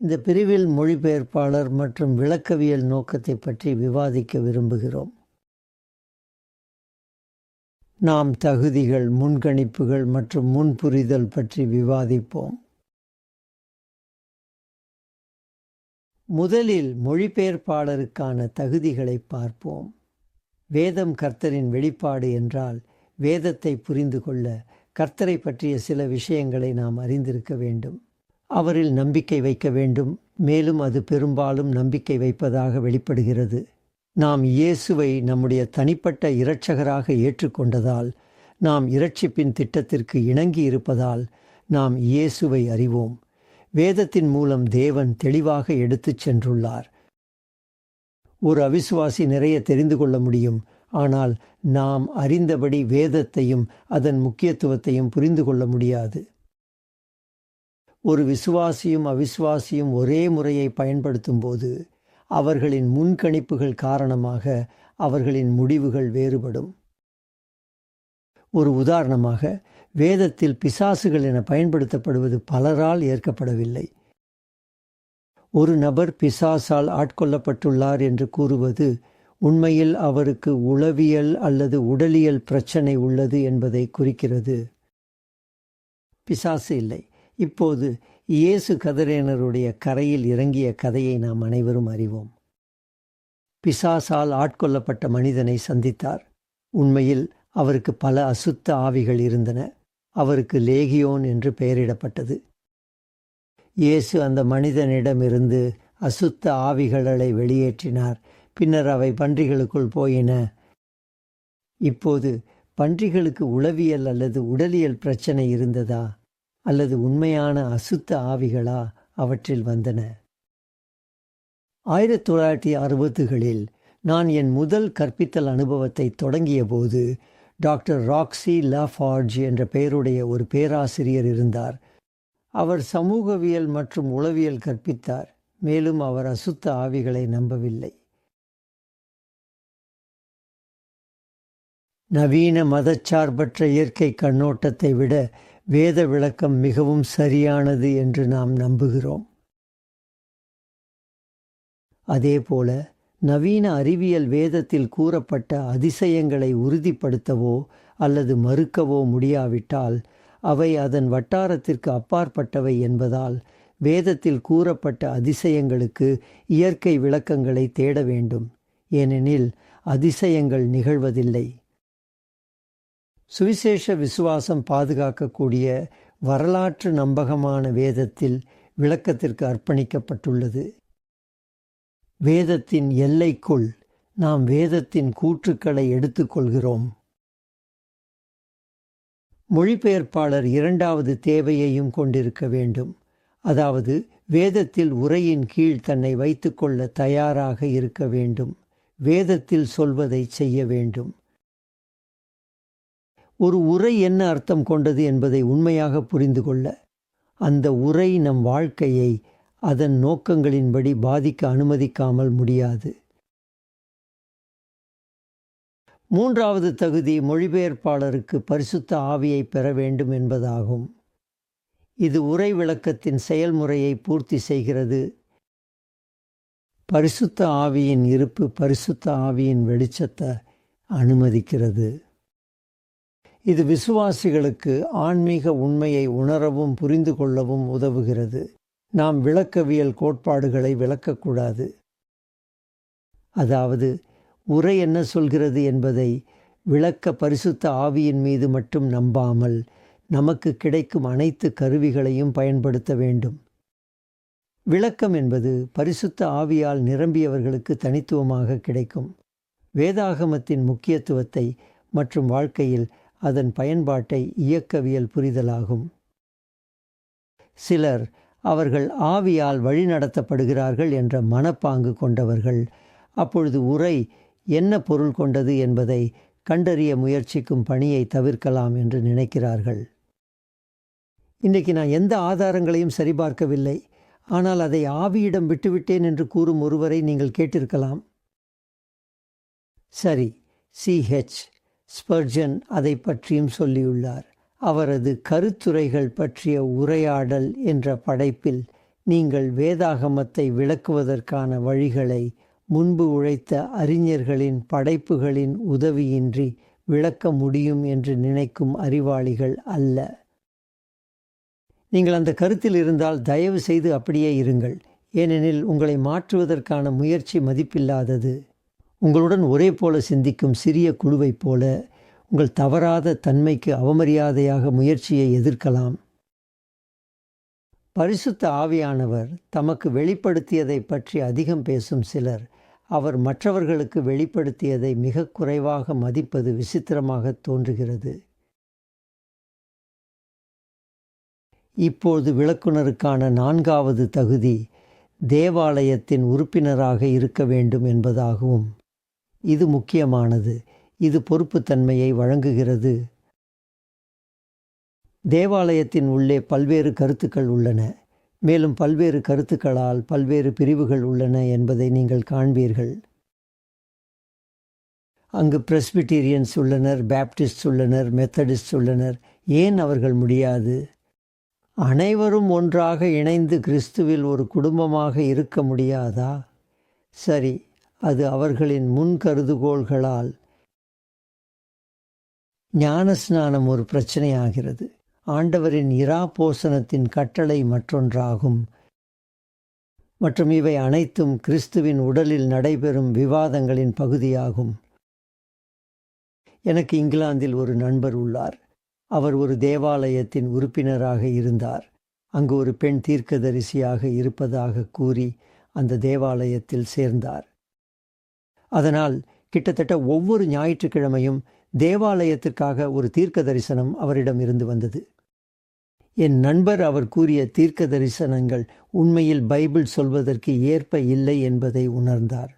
இந்த பிரிவில் மொழிபெயர்ப்பாளர் மற்றும் விளக்கவியல் நோக்கத்தை பற்றி விவாதிக்க விரும்புகிறோம். நாம் தகுதிகள் முன்கணிப்புகள் மற்றும் முன்புரிதல் பற்றி விவாதிப்போம். முதலில் மொழிபெயர்ப்பாளருக்கான தகுதிகளை பார்ப்போம். வேதம் கர்த்தரின் வெளிப்பாடு என்றால் வேதத்தை புரிந்து கொள்ள கர்த்தரை பற்றிய சில விஷயங்களை நாம் அறிந்திருக்க வேண்டும். அவரில் நம்பிக்கை வைக்க வேண்டும். மேலும் அது பெரும்பாலும் நம்பிக்கை வைப்பதாக வெளிப்படுகிறது. நாம் இயேசுவை நம்முடைய தனிப்பட்ட இரட்சகராக ஏற்றுக்கொண்டதால் நாம் இரட்சிப்பின் திட்டத்திற்கு இணங்கி இருப்பதால் நாம் இயேசுவை அறிவோம். வேதத்தின் மூலம் தேவன் தெளிவாக எடுத்துச் சென்றுள்ளார். ஒரு அவிசுவாசி நிறைய தெரிந்து கொள்ள முடியும். ஆனால் நாம் அறிந்தபடி வேதத்தையும் அதன் முக்கியத்துவத்தையும் புரிந்து கொள்ள முடியாது. ஒரு விசுவாசியும் அவிசுவாசியும் ஒரே முறையை பயன்படுத்தும் போது அவர்களின் முன்கணிப்புகள் காரணமாக அவர்களின் முடிவுகள் வேறுபடும். ஒரு உதாரணமாக வேதத்தில் பிசாசுகள் என பயன்படுத்தப்படுவது பலரால் ஏற்கப்படவில்லை. ஒரு நபர் பிசாசால் ஆட்கொள்ளப்பட்டுள்ளார் என்று கூறுவது உண்மையில் அவருக்கு உளவியல் அல்லது உடலியல் பிரச்சனை உள்ளது என்பதை குறிக்கிறது. பிசாசு இல்லை. இப்போது இயேசு கதிரேனருடைய கரையில் இறங்கிய கதையை நாம் அனைவரும் அறிவோம். பிசாசால் ஆட்கொள்ளப்பட்ட மனிதனை சந்தித்தார். உண்மையில் அவருக்கு பல அசுத்த ஆவிகள் இருந்தன. அவருக்கு லேகியோன் என்று பெயரிடப்பட்டது. இயேசு அந்த மனிதனிடமிருந்து அசுத்த ஆவிகளை வெளியேற்றினார். பின்னர் அவை பன்றிகளுக்குள் போயின. இப்போது பன்றிகளுக்கு உளவியல் அல்லது உடலியல் பிரச்சனை இருந்ததா? அல்லது உண்மையான அசுத்த ஆவிகளா அவற்றில் வந்தன. ஆயிரத்தி தொள்ளாயிரத்தி அறுபதுகளில் நான் என் முதல் கற்பித்தல் அனுபவத்தை தொடங்கிய போது டாக்டர் ராக்ஸி லாஃபார்ஜ் என்ற பெயருடைய ஒரு பேராசிரியர் இருந்தார். அவர் சமூகவியல் மற்றும் உளவியல் கற்பித்தார் மேலும் அவர் அசுத்த ஆவிகளை நம்பவில்லை. நவீன மதச்சார்பற்ற இயற்கை கண்ணோட்டத்தை விட வேத விளக்கம் மிகவும் சரியானது என்று நாம் நம்புகிறோம். அதேபோல நவீன அறிவியல் வேதத்தில் கூறப்பட்ட அதிசயங்களை உறுதிப்படுத்தவோ அல்லது மறுக்கவோ முடியாவிட்டால் அவை அதன் வட்டாரத்திற்கு அப்பாற்பட்டவை என்பதால் வேதத்தில் கூறப்பட்ட அதிசயங்களுக்கு இயற்கை விளக்கங்களை தேட வேண்டும். ஏனெனில் அதிசயங்கள் நிகழ்வதில்லை. சுவிசேஷ விசுவாசம் பாதுகாக்கக்கூடிய வரலாற்று நம்பகமான வேதத்தில் விளக்கத்திற்கு அர்ப்பணிக்கப்பட்டுள்ளது. வேதத்தின் எல்லைக்குள் நாம் வேதத்தின் கூற்றுக்களை எடுத்துக்கொள்கிறோம் மொழிபெயர்ப்பாளர் இரண்டாவது தேவையையும் கொண்டிருக்க வேண்டும். அதாவது வேதத்தில் உரையின் கீழ் தன்னை வைத்துக்கொள்ள தயாராக இருக்க வேண்டும். வேதத்தில் சொல்வதை செய்ய வேண்டும். ஒரு உரை என்ன அர்த்தம் கொண்டது என்பதை உண்மையாக புரிந்து கொள்ள அந்த உரை நம் வாழ்க்கையை அதன் நோக்கங்களின்படி பாதிக்க அனுமதிக்காமல் முடியாது. மூன்றாவது தகுதி மொழிபெயர்ப்பாளருக்கு பரிசுத்த ஆவியை பெற வேண்டும் என்பதாகும். இது உரை விளக்கத்தின் செயல்முறையை பூர்த்தி செய்கிறது. பரிசுத்த ஆவியின் இருப்பு பரிசுத்த ஆவியின் வெளிச்சத்தை அனுமதிக்கிறது. இது விசுவாசிகளுக்கு ஆன்மீக உண்மையை உணரவும் புரிந்து கொள்ளவும் உதவுகிறது. நாம் விளக்கவியல் கோட்பாடுகளை விளக்கக்கூடாது. அதாவது உரை என்ன சொல்கிறது என்பதை விளக்க பரிசுத்த ஆவியின் மீது மட்டும் நம்பாமல் நமக்கு கிடைக்கும் அனைத்து கருவிகளையும் பயன்படுத்த வேண்டும். விளக்கம் என்பது பரிசுத்த ஆவியால் நிரம்பியவர்களுக்கு தனித்துவமாக கிடைக்கும். வேதாகமத்தின் முக்கியத்துவத்தை மற்றும் வாழ்க்கையில் அதன் பயன்பாட்டை இயக்கவியல் புரிதலாகும். சிலர் அவர்கள் ஆவியால் வழிநடத்தப்படுகிறார்கள் என்ற மனப்பாங்கு கொண்டவர்கள். அப்பொழுது உரை என்ன பொருள் கொண்டது என்பதை கண்டறிய முயற்சிக்கும் பணியை தவிர்க்கலாம் என்று நினைக்கிறார்கள். இன்றைக்கு நான் எந்த ஆதாரங்களையும் சரிபார்க்கவில்லை. ஆனால் அதை ஆவியிடம் விட்டுவிட்டேன் என்று கூறும் ஒருவரை நீங்கள் கேட்டிருக்கலாம். சரி சிஹெச் ஸ்பர்ஜன் அதை பற்றியும் சொல்லியுள்ளார். அவரது கருத்துரைகள் பற்றிய உரையாடல் என்ற படைப்பில் நீங்கள் வேதாகமத்தை விளக்குவதற்கான வழிகளை முன்பு உழைத்த அறிஞர்களின் படைப்புகளின் உதவியின்றி விளக்க முடியும் என்று நினைக்கும் அறிவாளிகள் அல்ல. நீங்கள் அந்த கருத்தில் இருந்தால் தயவு செய்து அப்படியே இருங்கள். ஏனெனில் உங்களை மாற்றுவதற்கான முயற்சி மதிப்பில்லாதது. உங்களுடன் ஒரே போல சிந்திக்கும் சிறிய குழுவைப் போல உங்கள் தவறாத தன்மைக்கு அவமரியாதையாக முயற்சியை எதிர்க்கலாம். பரிசுத்த ஆவியானவர் தமக்கு வெளிப்படுத்தியதை பற்றி அதிகம் பேசும் சிலர் அவர் மற்றவர்களுக்கு வெளிப்படுத்தியதை மிக குறைவாக மதிப்பது விசித்திரமாக தோன்றுகிறது. இப்போது விளக்குனருக்கான நான்காவது தகுதி தேவாலயத்தின் உறுப்பினராக இருக்க வேண்டும் என்பதாகவும் இது முக்கியமானது. இது பொறுப்புத்தன்மையை வழங்குகிறது. தேவாலயத்தின் உள்ளே பல்வேறு கருத்துக்கள் உள்ளன. மேலும் பல்வேறு கருத்துக்களால் பல்வேறு பிரிவுகள் உள்ளன என்பதை நீங்கள் காண்பீர்கள். அங்கு பிரஸ்பிட்டீரியன்ஸ் உள்ளனர் பேப்டிஸ்ட் உள்ளனர் மெத்தடிஸ்ட் உள்ளனர். ஏன் அவர்கள் முடியாது? அனைவரும் ஒன்றாக இணைந்து கிறிஸ்துவில் ஒரு குடும்பமாக இருக்க முடியாதா? சரி அது அவர்களின் முன் கருதுகோள்களால் ஞானஸ்நானம் ஒரு பிரச்சனையாகிறது. ஆண்டவரின் இரா போசனத்தின் கட்டளை மற்றொன்றாகும். மற்றும் இவை அனைத்தும் கிறிஸ்துவின் உடலில் நடைபெறும் விவாதங்களின் பகுதியாகும். எனக்கு இங்கிலாந்தில் ஒரு நண்பர் உள்ளார். அவர் ஒரு தேவாலயத்தின் உறுப்பினராக இருந்தார். அங்கு ஒரு பெண் தீர்க்கதரிசியாக இருப்பதாக கூறி அந்த தேவாலயத்தில் சேர்ந்தார். அதனால் கிட்டத்தட்ட ஒவ்வொரு ஞாயிற்றுக்கிழமையும் தேவாலயத்திற்காக ஒரு தீர்க்க தரிசனம் அவரிடம் இருந்து வந்தது. என் நண்பர் அவர் கூறிய தீர்க்க தரிசனங்கள் உண்மையில் பைபிள் சொல்வதற்கு ஏற்ப இல்லை என்பதை உணர்ந்தார்.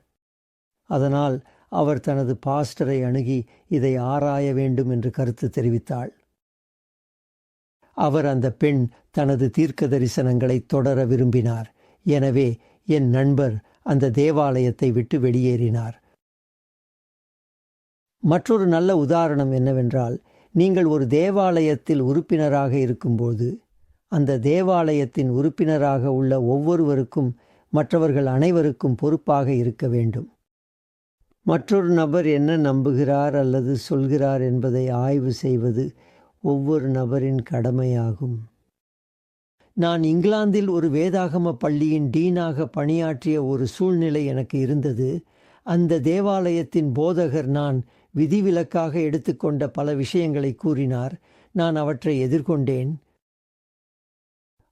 அதனால் அவர் தனது பாஸ்டரை அணுகி இதை ஆராய வேண்டும் என்று கருத்து தெரிவித்தாள். அவர் அந்த பெண் தனது தீர்க்க தரிசனங்களை தொடர விரும்பினார். எனவே என் நண்பர் அந்த தேவாலயத்தை விட்டு வெளியேறினார். மற்றொரு நல்ல உதாரணம் என்னவென்றால் நீங்கள் ஒரு தேவாலயத்தில் உறுப்பினராக இருக்கும்போது அந்த தேவாலயத்தின் உறுப்பினராக உள்ள ஒவ்வொருவருக்கும் மற்றவர்கள் அனைவருக்கும் பொறுப்பாக இருக்க வேண்டும். மற்றொரு நபர் என்ன நம்புகிறார் அல்லது சொல்கிறார் என்பதை ஆய்வு செய்வது ஒவ்வொரு நபரின் கடமையாகும். நான் இங்கிலாந்தில் ஒரு வேதாகம பள்ளியின் டீனாக பணியாற்றிய ஒரு சூழ்நிலை எனக்கு இருந்தது. அந்த தேவாலயத்தின் போதகர் நான் விதிவிலக்காக எடுத்துக்கொண்ட பல விஷயங்களை கூறினார். நான் அவற்றை எதிர்கொண்டேன்.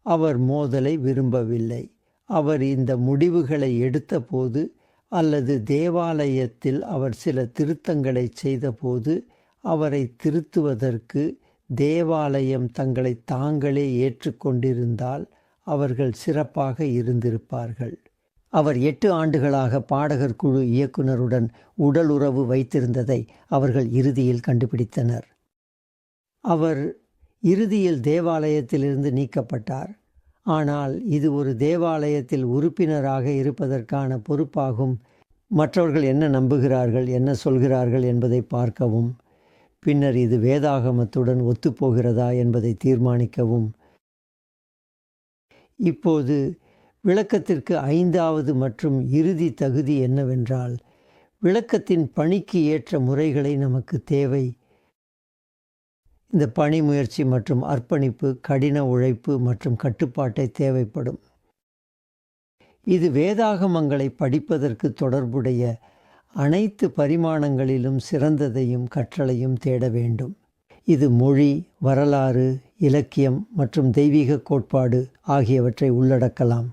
அவர் மோதலை விரும்பவில்லை. அவர் இந்த முடிவுகளை எடுத்தபோது அல்லது தேவாலயத்தில் அவர் சில திருத்தங்களை செய்தபோது அவரை திருத்துவதற்கு தேவாலயம் தங்களை தாங்களே ஏற்றுக்கொண்டிருந்தால் அவர்கள் சிறப்பாக இருந்திருப்பார்கள். அவர் எட்டு ஆண்டுகளாக பாடகர் குழு இயக்குனருடன் உடல் உறவு வைத்திருந்ததை அவர்கள் இறுதியில் கண்டுபிடித்தனர். அவர் இறுதியில் தேவாலயத்திலிருந்து நீக்கப்பட்டார். ஆனால் இது ஒரு தேவாலயத்தில் உறுப்பினராக இருப்பதற்கான பொறுப்பாகும். மற்றவர்கள் என்ன நம்புகிறார்கள் என்ன சொல்கிறார்கள் என்பதை பார்க்கவும். பின்னர் இது வேதாகமத்துடன் ஒத்துப்போகிறதா என்பதை தீர்மானிக்கவும். இப்போது விளக்கத்திற்கு ஐந்தாவது மற்றும் இறுதி தகுதி என்னவென்றால் விளக்கத்தின் பணிக்கு ஏற்ற முறைகளை நமக்கு தேவை. இந்த பணி முயற்சி மற்றும் அர்ப்பணிப்பு கடின உழைப்பு மற்றும் கட்டுப்பாட்டை தேவைப்படும். இது வேதாகமங்களை படிப்பதற்கு தொடர்புடைய அனைத்து பரிமாணங்களிலும் சிறந்ததையும் கற்றலையும் தேட வேண்டும். இது மொழி வரலாறு இலக்கியம் மற்றும் தெய்வீக கோட்பாடு ஆகியவற்றை உள்ளடக்கலாம்.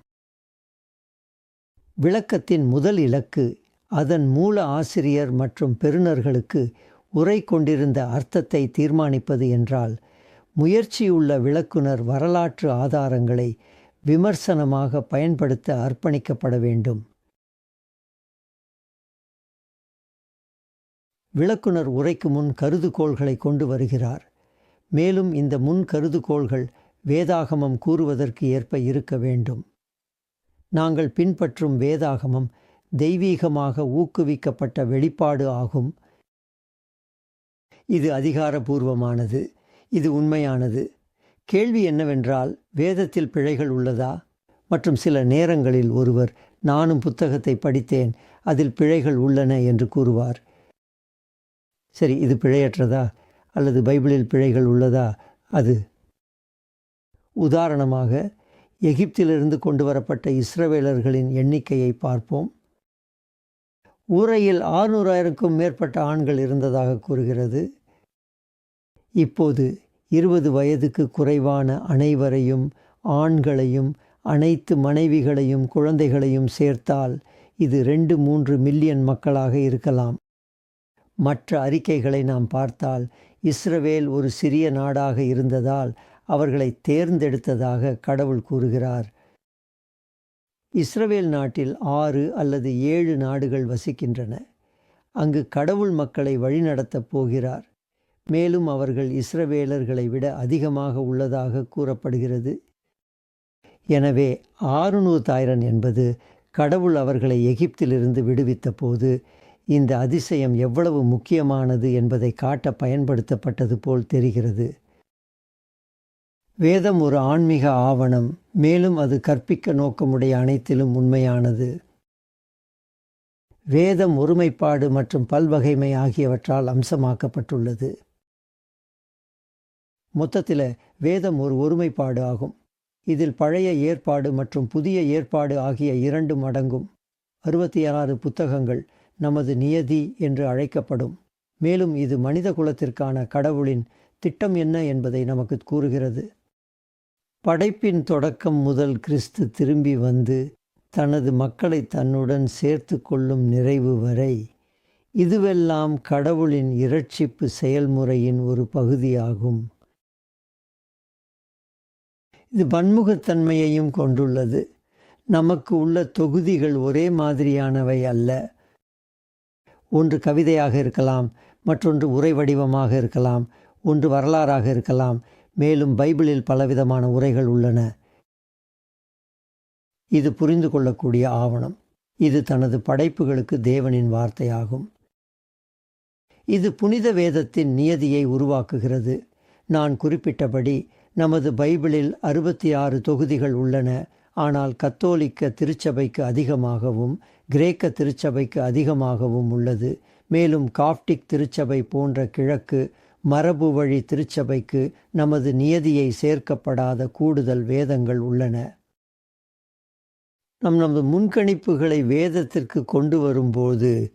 விளக்கத்தின் முதல் இலக்கு அதன் மூல ஆசிரியர் மற்றும் பெறுநர்களுக்கு உரை கொண்டிருந்த அர்த்தத்தை தீர்மானிப்பது என்றால் முயற்சியுள்ள விளக்குனர் வரலாற்று ஆதாரங்களை விமர்சனமாக பயன்படுத்த அர்ப்பணிக்கப்பட வேண்டும். விளக்குனர் உரைக்கு முன் கருதுகோள்களை கொண்டு வருகிறார். மேலும் இந்த முன் கருதுகோள்கள் வேதாகமம் கூறுவதற்கு ஏற்ப இருக்க வேண்டும். நாங்கள் பின்பற்றும் வேதாகமம் தெய்வீகமாக ஊக்குவிக்கப்பட்ட வெளிப்பாடு ஆகும். இது அதிகாரபூர்வமானது. இது உண்மையானது. கேள்வி என்னவென்றால் வேதத்தில் பிழைகள் உள்ளதா? மற்றும் சில நேரங்களில் ஒருவர் நானும் புத்தகத்தை படித்தேன் அதில் பிழைகள் உள்ளன என்று கூறுவார். சரி இது பிழையற்றதா? அல்லது பைபிளில் பிழைகள் உள்ளதா? அது உதாரணமாக எகிப்திலிருந்து கொண்டு வரப்பட்ட இஸ்ரவேலர்களின் எண்ணிக்கையை பார்ப்போம். ஊரையில் ஆறுநூறாயிரக்கும் மேற்பட்ட ஆண்கள் இருந்ததாக கூறுகிறது. இப்போது இருபது வயதுக்கு குறைவான அனைவரையும் ஆண்களையும் அனைத்து மனைவிகளையும் குழந்தைகளையும் சேர்த்தால் இது ரெண்டு மூன்று மில்லியன் மக்களாக இருக்கலாம். மற்ற அறிக்கைகளை நாம் பார்த்தால் இஸ்ரவேல் ஒரு சிறிய நாடாக இருந்ததால் அவர்களை தேர்ந்தெடுத்ததாக கடவுள் கூறுகிறார். இஸ்ரவேல் நாட்டில் ஆறு அல்லது ஏழு நாடுகள் வசிக்கின்றன. அங்கு கடவுள் மக்களை வழிநடத்தப் போகிறார். மேலும் அவர்கள் இஸ்ரவேலர்களை விட அதிகமாக உள்ளதாக கூறப்படுகிறது. எனவே ஆறுநூத்தாயிரம் என்பது கடவுள் அவர்களை எகிப்திலிருந்து விடுவித்த போது இந்த அதிசயம் எவ்வளவு முக்கியமானது என்பதை காட்ட பயன்படுத்தப்பட்டது போல் தெரிகிறது. வேதம் ஒரு ஆன்மீக ஆவணம் மேலும் அது கற்பிக்க நோக்கமுடைய அனைத்திலும் உண்மையானது. வேதம் ஒருமைப்பாடு மற்றும் பல்வகைமை ஆகியவற்றால் அம்சமாக்கப்பட்டுள்ளது. மொத்தத்தில் வேதம் ஒரு ஒருமைப்பாடு ஆகும். இதில் பழைய ஏற்பாடு மற்றும் புதிய ஏற்பாடு ஆகிய இரண்டும் அடங்கும். அறுபத்தி ஆறு புத்தகங்கள் நமது நியதி என்று அழைக்கப்படும். மேலும் இது மனித குலத்திற்கான கடவுளின் திட்டம் என்ன என்பதை நமக்கு கூறுகிறது. படைப்பின் தொடக்கம் முதல் கிறிஸ்து திரும்பி வந்து தனது மக்களை தன்னுடன் சேர்த்து கொள்ளும் நிறைவு வரை இதுவெல்லாம் கடவுளின் இரட்சிப்பு செயல்முறையின் ஒரு பகுதியாகும். இது பன்முகத்தன்மையையும் கொண்டுள்ளது. நமக்கு உள்ள தொகுதிகள் ஒரே மாதிரியானவை அல்ல. ஒன்று கவிதையாக இருக்கலாம் மற்றொன்று உரை வடிவமாக இருக்கலாம் ஒன்று வரலாறாக இருக்கலாம். மேலும் பைபிளில் பலவிதமான உரைகள் உள்ளன. இது புரிந்து கொள்ளக்கூடிய ஆவணம். இது தனது படைப்புகளுக்கு தேவனின் வார்த்தையாகும். இது புனித வேதத்தின் நியதியை உருவாக்குகிறது. நான் குறிப்பிட்டபடி நமது பைபிளில் அறுபத்தி ஆறு தொகுதிகள் உள்ளன. ஆனால் கத்தோலிக்க திருச்சபைக்கு அதிகமாகவும் கிரேக்க திருச்சபைக்கு அதிகமாகவும் உள்ளது. மேலும் காப்டிக் திருச்சபை போன்ற கிழக்கு மரபு வழி திருச்சபைக்கு நமது நியதியை சேர்க்கப்படாத கூடுதல் வேதங்கள் உள்ளன. நம் நமது முன்கணிப்புகளை வேதத்திற்கு கொண்டு வரும்போது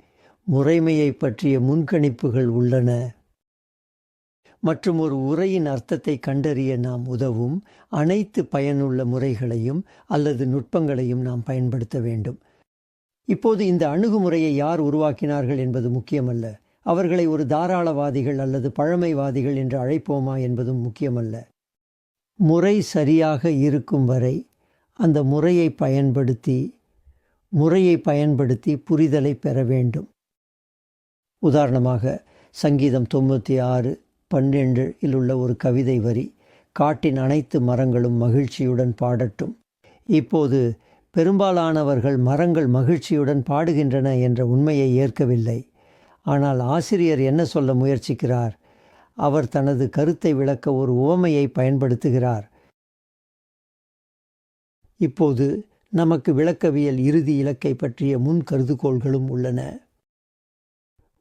முறைமையை பற்றிய முன்கணிப்புகள் உள்ளன. மற்றும் ஒரு உரையின் அர்த்தத்தை கண்டறிய நாம் உதவும் அனைத்து பயனுள்ள முறைகளையும் அல்லது நுட்பங்களையும் நாம் பயன்படுத்த வேண்டும். இப்போது இந்த அணுகுமுறையை யார் உருவாக்கினார்கள் என்பது முக்கியமல்ல. அவர்களை ஒரு தாராளவாதிகள் அல்லது பழமைவாதிகள் என்று அழைப்போமா என்பதும் முக்கியமல்ல. முறை சரியாக இருக்கும் வரை அந்த முறையை பயன்படுத்தி முறையை பயன்படுத்தி புரிதலை பெற வேண்டும். உதாரணமாக சங்கீதம் தொண்ணூற்றி ஆறு பன்னெண்டில் உள்ள ஒரு கவிதை வரி காட்டின் அனைத்து மரங்களும் மகிழ்ச்சியுடன் பாடட்டும். இப்போது பெரும்பாலானவர்கள் மரங்கள் மகிழ்ச்சியுடன் பாடுகின்றன என்ற உண்மையை ஏற்கவில்லை. ஆனால் ஆசிரியர் என்ன சொல்ல முயற்சிக்கிறார்? அவர் தனது கருத்தை விளக்க ஒரு உவமையை பயன்படுத்துகிறார். இப்போது நமக்கு விளக்கவியல் இறுதி இலக்கை பற்றிய முன் கருதுகோள்களும் உள்ளன.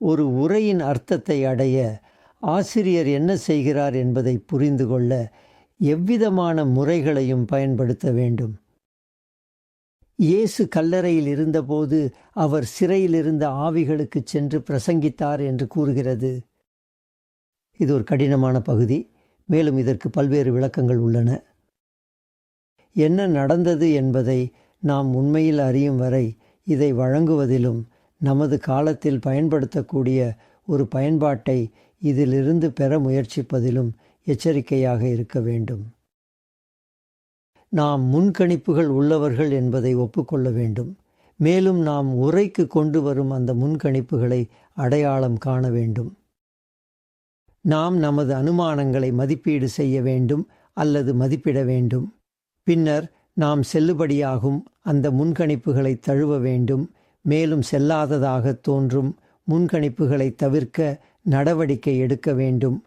ஒரு உரையின் அர்த்தத்தை அடைய ஆசிரியர் என்ன செய்கிறார் என்பதை புரிந்து கொள்ள எவ்விதமான முறைகளையும் பயன்படுத்த வேண்டும். இயேசு கல்லறையில் இருந்தபோது அவர் சிறையில் இருந்த ஆவிகளுக்கு சென்று பிரசங்கித்தார் என்று கூறுகிறது. இது ஒரு கடினமான பகுதி. மேலும் இதற்கு பல்வேறு விளக்கங்கள் உள்ளன. என்ன நடந்தது என்பதை நாம் உண்மையில் அறியும் வரை இதை வழங்குவதிலும் நமது காலத்தில் பயன்படுத்தக்கூடிய ஒரு பயன்பாட்டை இதிலிருந்து பெற முயற்சிப்பதிலும் எச்சரிக்கையாக இருக்க வேண்டும். நாம் முன்கணிப்புகள் உள்ளவர்கள் என்பதை ஒப்புக்கொள்ள வேண்டும். மேலும் நாம் உரைக்கு கொண்டு வரும் அந்த முன்கணிப்புகளை அடையாளம் காண வேண்டும். நாம் நமது அனுமானங்களை மதிப்பீடு செய்ய வேண்டும் அல்லது மதிப்பிட வேண்டும். பின்னர் நாம் செல்லுபடியாகும் அந்த முன்கணிப்புகளை தழுவ வேண்டும். மேலும் செல்லாததாக தோன்றும் முன்கணிப்புகளை தவிர்க்க நடவடிக்கை எடுக்க வேண்டும்.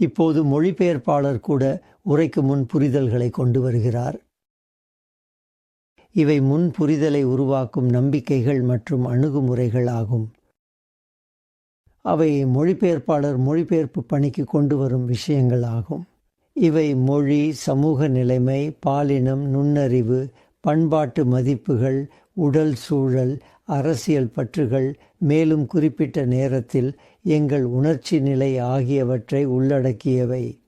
இப்போது மொழிபெயர்ப்பாளர் கூட உரைக்கு முன் புரிதல்களை கொண்டு வருகிறார். இவை முன் புரிதலை உருவாக்கும் நம்பிக்கைகள் மற்றும் அணுகுமுறைகள் ஆகும். அவை மொழிபெயர்ப்பாளர் மொழிபெயர்ப்பு பணிக்கு கொண்டு வரும் விஷயங்கள் ஆகும். இவை மொழி சமூக நிலைமை பாலினம் நுண்ணறிவு பண்பாட்டு மதிப்புகள் உடல் சூழல் அரசியல் பற்றுகள் மேலும் குறிப்பிட்ட நேரத்தில் எங்கள் உணர்ச்சி நிலை ஆகியவற்றை உள்ளடக்கியவை.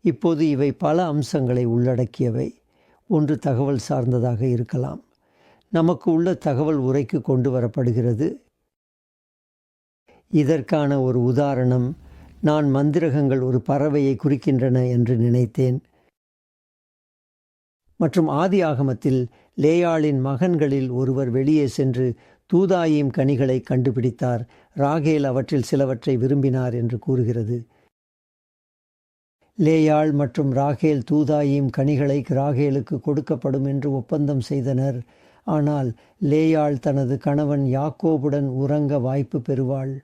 இப்போது இவை பல அம்சங்களை உள்ளடக்கியவை. ஒன்று தகவல் சார்ந்ததாக இருக்கலாம். நமக்கு உள்ள தகவல் உரைக்கு கொண்டு வரப்படுகிறது. இதற்கான ஒரு உதாரணம் நான் மந்திரகங்கள் ஒரு பறவையை குறிக்கின்றன என்று நினைத்தேன். மற்றும் ஆதி ஆகமத்தில் லேயாளின் மகன்களில் ஒருவர் வெளியே சென்று தூதாயிம் கனிகளை கண்டுபிடித்தார். ராகேல் அவற்றில் சிலவற்றை விரும்பினார் என்று கூறுகிறது. லேயாள் மற்றும் ராகேல் தூதாயிம் கனிகளை ராகேலுக்கு கொடுக்கப்படும் என்று ஒப்பந்தம் செய்தனர். ஆனால் லேயாள் தனது கணவன் யாக்கோபுடன் உறங்க வாய்ப்பு பெறுவாள்.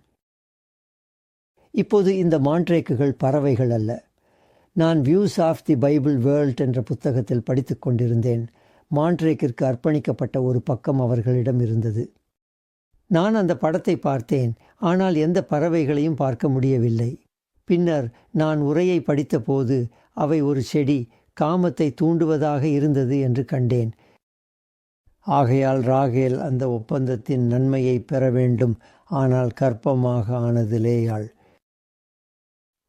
இப்போது இந்த மாண்ட்ரேக்குகள் பறவைகள் அல்ல. நான் views of the Bible world என்ற புத்தகத்தில் படித்து கொண்டிருந்தேன். மாண்ட்ரேக்கிற்கு அர்ப்பணிக்கப்பட்ட ஒரு பக்கம் அவர்களிடம் இருந்தது. நான் அந்த படத்தை பார்த்தேன். ஆனால் எந்த பறவைகளையும் பார்க்க முடியவில்லை. பின்னர் நான் உரையை படித்தபோது அவை ஒரு செடி காமத்தை தூண்டுவதாக இருந்தது என்று கண்டேன். ஆகையால் ராகேல் அந்த ஒப்பந்தத்தின் நன்மையை பெற வேண்டும். ஆனால் கற்பமாக ஆனது லேயாள்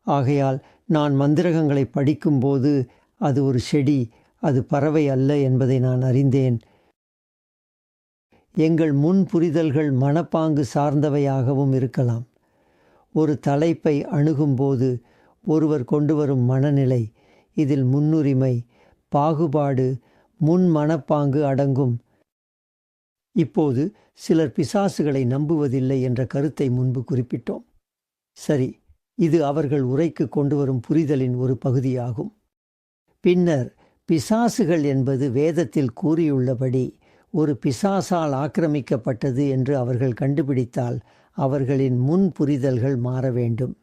ஆகையால் நான் மந்திரகங்களை படிக்கும்போது அது ஒரு செடி அது பறவை அல்ல என்பதை நான் அறிந்தேன். எங்கள் முன் புரிதல்கள் மனப்பாங்கு சார்ந்தவையாகவும் இருக்கலாம். ஒரு தலைப்பை அணுகும்போது ஒருவர் கொண்டு வரும் மனநிலை இதில் முன்னுரிமை பாகுபாடு முன் மனப்பாங்கு அடங்கும். இப்போது சிலர் பிசாசுகளை நம்புவதில்லை என்ற கருத்தை முன்பு குறிப்பிட்டோம். சரி இது அவர்கள் உரைக்கு கொண்டு வரும் புரிதலின் ஒரு பகுதியாகும். பின்னர் பிசாசுகள் என்பது வேதத்தில் கூறியுள்ளபடி ஒரு பிசாசால் ஆக்கிரமிக்கப்பட்டது என்று அவர்கள் கண்டுபிடித்தால் அவர்களின் முன் புரிதல்கள் மாற வேண்டும்.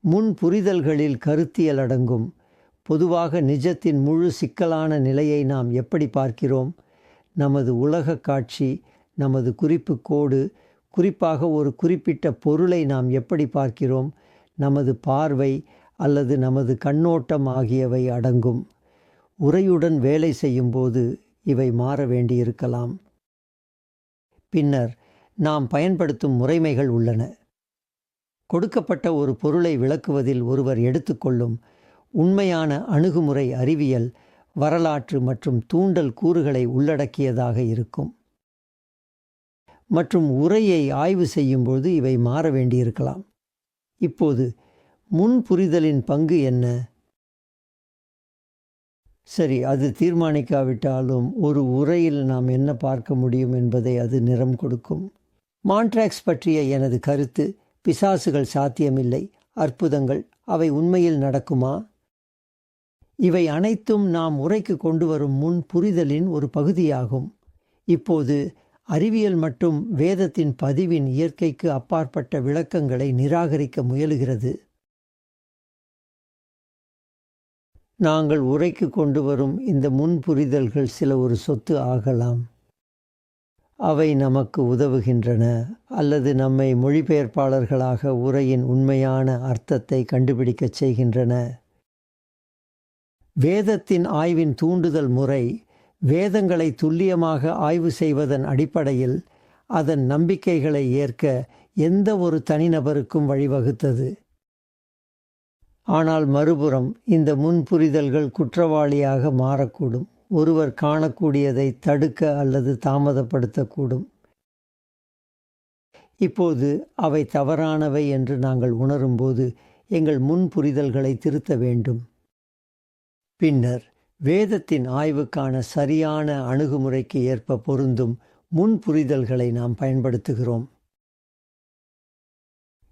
முன் புரிதல்களில் கருத்தியல் அடங்கும். பொதுவாக நிஜத்தின் முழு சிக்கலான நிலையை நாம் எப்படி பார்க்கிறோம்? நமது உலக காட்சி நமது குறிப்பு கோடு குறிப்பாக ஒரு குறிப்பிட்ட பொருளை நாம் எப்படி பார்க்கிறோம்? நமது பார்வை அல்லது நமது கண்ணோட்டம் ஆகியவை அடங்கும். உரையுடன் வேலை செய்யும்போது இவை மாற வேண்டியிருக்கலாம். பின்னர் நாம் பயன்படுத்தும் முறைமைகள் உள்ளன. கொடுக்கப்பட்ட ஒரு பொருளை விளக்குவதில் ஒருவர் எடுத்துக்கொள்ளும் உண்மையான அணுகுமுறை அறிவியல் வரலாற்று மற்றும் தூண்டல் கூறுகளை உள்ளடக்கியதாக இருக்கும். மற்றும் உரையை ஆய்வு செய்யும்போது இவை மாற வேண்டியிருக்கலாம். இப்போது முன்புரிதலின் பங்கு என்ன? சரி அது தீர்மானிக்காவிட்டாலும் ஒரு உரையில் நாம் என்ன பார்க்க முடியும் என்பதை அது நிறம் கொடுக்கும். மாண்ட்ராக்ஸ் பற்றிய எனது கருத்து பிசாசுகள் சாத்தியமில்லை அற்புதங்கள் அவை உண்மையில் நடக்குமா? இவை அனைத்தும் நாம் உரைக்கு கொண்டு வரும் முன் புரிதலின் ஒரு பகுதியாகும். இப்போது அறிவியல் மட்டும் வேதத்தின் பதிவின் இயற்கைக்கு அப்பாற்பட்ட விளக்கங்களை நிராகரிக்க முயலுகிறது. நாங்கள் உரைக்கு கொண்டு வரும் இந்த முன்புரிதல்கள் சில ஒரு சொத்து ஆகலாம். அவை நமக்கு உதவுகின்றன அல்லது நம்மை மொழிபெயர்ப்பாளர்களாக உரையின் உண்மையான அர்த்தத்தை கண்டுபிடிக்கச் செய்கின்றன. வேதத்தின் ஆய்வின் தூண்டுதல் முறை வேதங்களை துல்லியமாக ஆய்வு செய்வதன் அடிப்படையில் அதன் நம்பிக்கைகளை ஏற்க எந்த ஒரு தனிநபருக்கும் வழிவகுத்தது. ஆனால் மறுபுறம் இந்த முன்புரிதல்கள் குற்றவாளியாக மாறக்கூடும். ஒருவர் காணக்கூடியதை தடுக்க அல்லது தாமதப்படுத்தக்கூடும். இப்போது அவை தவறானவை என்று நாங்கள் உணரும்போது எங்கள் முன்புரிதல்களை திருத்த வேண்டும். பின்னர் வேதத்தின் ஆய்வுக்கான சரியான அணுகுமுறைக்கு ஏற்ப பொருந்தும் முன்புரிதல்களை நாம் பயன்படுத்துகிறோம்.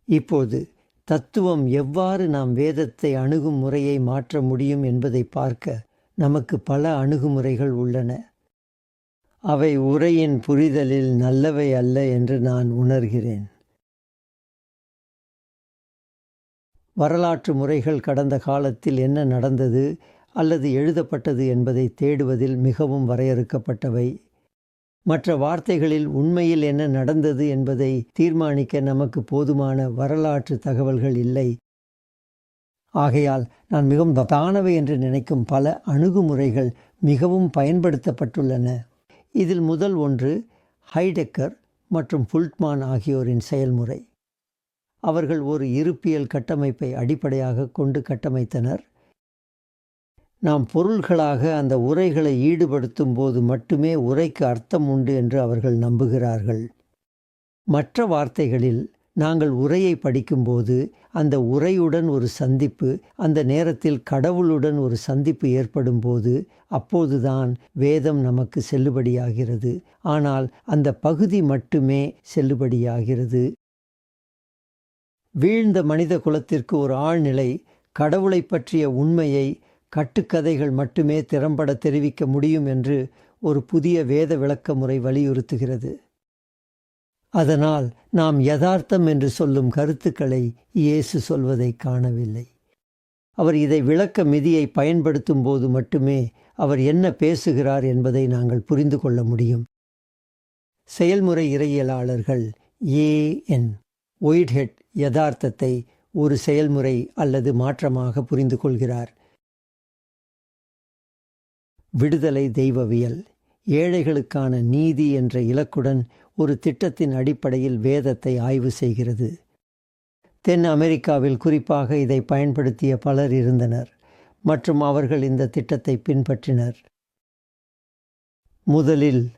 இப்போது தத்துவம் எவ்வாறு நாம் வேதத்தை அணுகும் முறையை மாற்ற முடியும் என்பதை பார்க்க நமக்கு பல அணுகுமுறைகள் உள்ளன. அவை உரையின் புரிதலில் நல்லவை அல்ல என்று நான் உணர்கிறேன். வரலாற்று முறைகள் கடந்த காலத்தில் என்ன நடந்தது அல்லது எழுதப்பட்டது என்பதை தேடுவதில் மிகவும் வரையறுக்கப்பட்டவை. மற்ற வார்த்தைகளில் உண்மையில் என்ன நடந்தது என்பதை தீர்மானிக்க நமக்கு போதுமான வரலாற்று தகவல்கள் இல்லை. ஆகையால் நான் மிகவும் தானவை என்று நினைக்கும் பல அணுகுமுறைகள் மிகவும் பயன்படுத்தப்பட்டுள்ளன. இதில் முதல் ஒன்று ஹைடெக்கர் மற்றும் ஃபுல்ட்மான் ஆகியோரின் செயல்முறை. அவர்கள் ஒரு இருப்பியல் கட்டமைப்பை அடிப்படையாக கொண்டு கட்டமைத்தனர். நாம் பொருள்களாக அந்த உரைகளை ஈடுபடுத்தும் போது மட்டுமே உரைக்கு அர்த்தம் உண்டு என்று அவர்கள் நம்புகிறார்கள். மற்ற வார்த்தைகளில் நாங்கள் உரையை படிக்கும்போது அந்த உரையுடன் ஒரு சந்திப்பு அந்த நேரத்தில் கடவுளுடன் ஒரு சந்திப்பு ஏற்படும் போது அப்போதுதான் வேதம் நமக்கு செல்லுபடியாகிறது. ஆனால் அந்த பகுதி மட்டுமே செல்லுபடியாகிறது. வீழ்ந்த மனித குலத்திற்கு ஒரு ஆழ்நிலை கடவுளை பற்றிய உண்மையை கட்டுக்கதைகள் மட்டுமே திறம்பட தெரிவிக்க முடியும் என்று ஒரு புதிய வேத விளக்க முறை வலியுறுத்துகிறது. அதனால் நாம் யதார்த்தம் என்று சொல்லும் கருத்துக்களை இயேசு சொல்வதை காணவில்லை. அவர் இதை விளக்க மிதியை பயன்படுத்தும் போது மட்டுமே அவர் என்ன பேசுகிறார் என்பதை நாங்கள் புரிந்து கொள்ள முடியும். செயல்முறை இறையியலாளர்கள் ஏஎன் ஒயிட்ஹெட் யதார்த்தத்தை ஒரு செயல்முறை அல்லது மாற்றமாக புரிந்து கொள்கிறார். விடுதலை தெய்வவியல் ஏழைகளுக்கான நீதி என்ற இலக்குடன் ஒரு திட்டத்தின் அடிப்படையில் வேதத்தை ஆய்வு செய்கிறது. தென் அமெரிக்காவில் குறிப்பாக இதை பயன்படுத்திய பலர் இருந்தனர் மற்றும் அவர்கள் இந்த திட்டத்தை பின்பற்றினர். முதலில்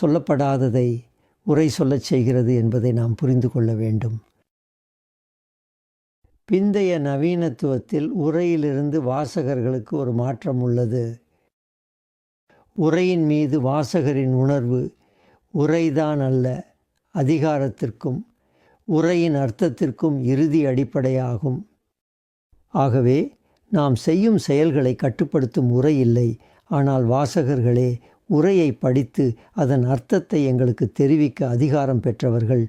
சொல்லப்படாததை உரை சொல்லச் செய்கிறது என்பதை நாம் புரிந்து கொள்ள வேண்டும். பிந்தைய நவீனத்துவத்தில் உரையிலிருந்து வாசகர்களுக்கு ஒரு மாற்றம் உள்ளது. உரையின் மீது வாசகரின் உணர்வு உரைதான் அல்ல அதிகாரத்திற்கும் உரையின் அர்த்தத்திற்கும் இறுதி அடிப்படையாகும். ஆகவே நாம் செய்யும் செயல்களை கட்டுப்படுத்தும் உரை இல்லை ஆனால் வாசகர்களே உரையை படித்து அதன் அர்த்தத்தை எங்களுக்கு தெரிவிக்க அதிகாரம் பெற்றவர்கள்.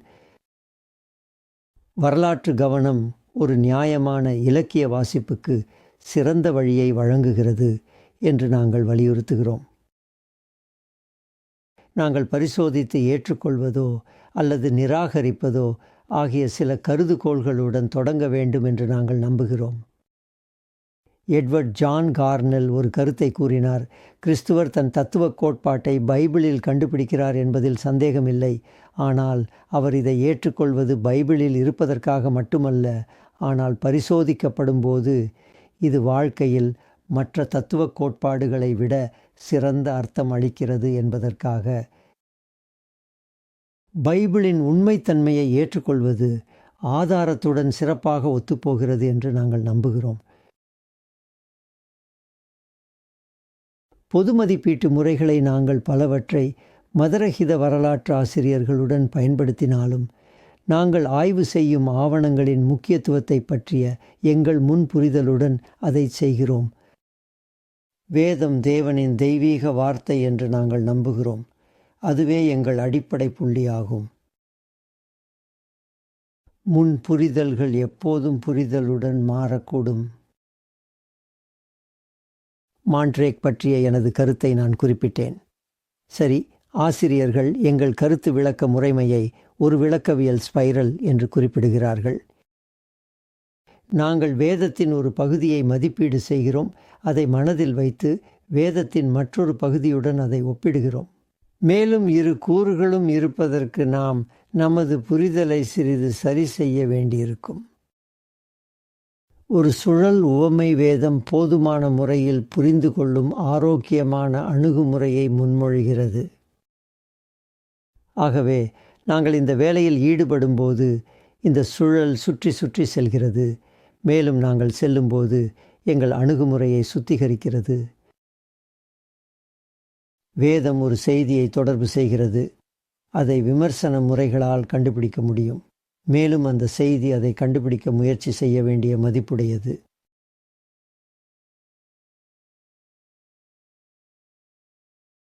வரலாற்று கவனம் ஒரு நியாயமான இலக்கிய வாசிப்புக்கு சிறந்த வழியை வழங்குகிறது என்று நாங்கள் வலியுறுத்துகிறோம். நாங்கள் பரிசோதித்து ஏற்றுக்கொள்வதோ அல்லது நிராகரிப்பதோ ஆகிய சில கருதுகோள்களுடன் தொடங்க வேண்டும் என்று நாங்கள் நம்புகிறோம். எட்வர்ட் ஜான் கார்னல் ஒரு கருத்தை கூறினார். கிறிஸ்துவர் தன் தத்துவ கோட்பாட்டை பைபிளில் கண்டுபிடிக்கிறார் என்பதில் சந்தேகமில்லை. ஆனால் அவர் இதை ஏற்றுக்கொள்வது பைபிளில் இருப்பதற்காக மட்டுமல்ல ஆனால் பரிசோதிக்கப்படும் போது இது வாழ்க்கையில் மற்ற தத்துவ கோட்பாடுகளை விட சிறந்த அர்த்தம் அளிக்கிறது என்பதற்காக. பைபிளின் உண்மைத்தன்மையை ஏற்றுக்கொள்வது ஆதாரத்துடன் சிறப்பாக ஒத்துப்போகிறது என்று நாங்கள் நம்புகிறோம். பொது மதிப்பீட்டு முறைகளை நாங்கள் பலவற்றை மதரஹித வரலாற்று ஆசிரியர்களுடன் பயன்படுத்தினாலும் நாங்கள் ஆய்வு செய்யும் ஆவணங்களின் முக்கியத்துவத்தை பற்றிய எங்கள் முன் புரிதலுடன் அதை செய்கிறோம். வேதம் தேவனின் தெய்வீக வார்த்தை என்று நாங்கள் நம்புகிறோம். அதுவே எங்கள் அடிப்படை புள்ளியாகும். முன் புரிதல்கள் எப்போதும் புரிதலுடன் மாறக்கூடும். மாண்ட்ரேக் பற்றிய எனது கருத்தை நான் குறிப்பிட்டேன். சரி ஆசிரியர்கள் எங்கள் கருத்து விளக்க முறைமையை ஒரு விளக்கவியல் ஸ்பைரல் என்று குறிப்பிடுகிறார்கள். நாங்கள் வேதத்தின் ஒரு பகுதியை மதிப்பீடு செய்கிறோம். அதை மனதில் வைத்து வேதத்தின் மற்றொரு பகுதியுடன் அதை ஒப்பிடுகிறோம். மேலும் இரு கூறுகளும் இருப்பதற்கு நாம் நமது புரிதலை சிறிது சரி செய்ய வேண்டியிருக்கும். ஒரு சுழல் உவமை வேதம் போதுமான முறையில் புரிந்து கொள்ளும் ஆரோக்கியமான அணுகுமுறையை முன்மொழிகிறது. ஆகவே நாங்கள் இந்த வேலையில் ஈடுபடும்போது இந்த சுழல் சுற்றி சுற்றி செல்கிறது. மேலும் நாங்கள் செல்லும்போது எங்கள் அணுகுமுறையை சுத்திகரிக்கிறது. வேதம் ஒரு செய்தியை தொடர்பு செய்கிறது. அதை விமர்சன முறைகளால் கண்டுபிடிக்க முடியும். மேலும் அந்த செய்தி அதை கண்டுபிடிக்க முயற்சி செய்ய வேண்டிய மதிப்புடையது.